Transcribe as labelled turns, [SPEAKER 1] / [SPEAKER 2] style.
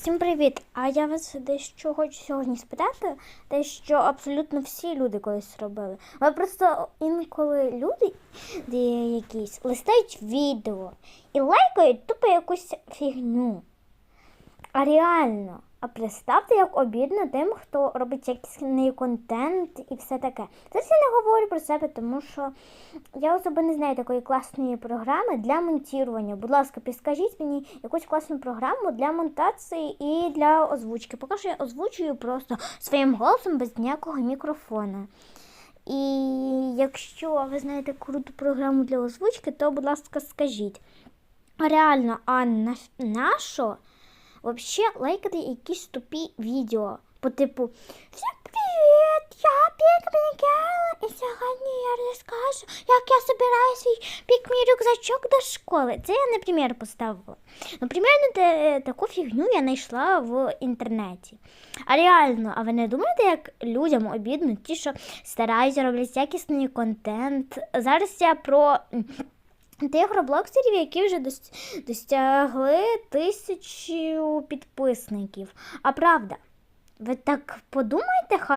[SPEAKER 1] Всім привіт! А я вас дещо хочу сьогодні спитати, те, що абсолютно всі люди колись робили. Але просто інколи люди якісь листають відео і лайкають тупо якусь фігню. А реально, а представте, як обідно тим, хто робить якісний контент і все таке. Зараз я не говорю про себе, тому що я особо не знаю такої класної програми для монтування. Будь ласка, підскажіть мені якусь класну програму для монтації і для озвучки. Поки що я озвучую просто своїм голосом без ніякого мікрофона. І якщо ви знаєте круту програму для озвучки, то, будь ласка, скажіть. Реально, а на що? Вообще лайкати якісь тупі відео. По типу Всім привіт! Я Пік Мігела, і сьогодні я розкажу, як я збираю свій пік мій рюкзачок до школи. Це я примір поставила. Ну, таку фігню я знайшла в інтернеті. А реально, а ви не думаєте, як людям обідно ті, що стараються роблять якісний контент? Зараз я про тих роблоксерів, які вже досягли тисячу підписників. А правда, ви так подумайте,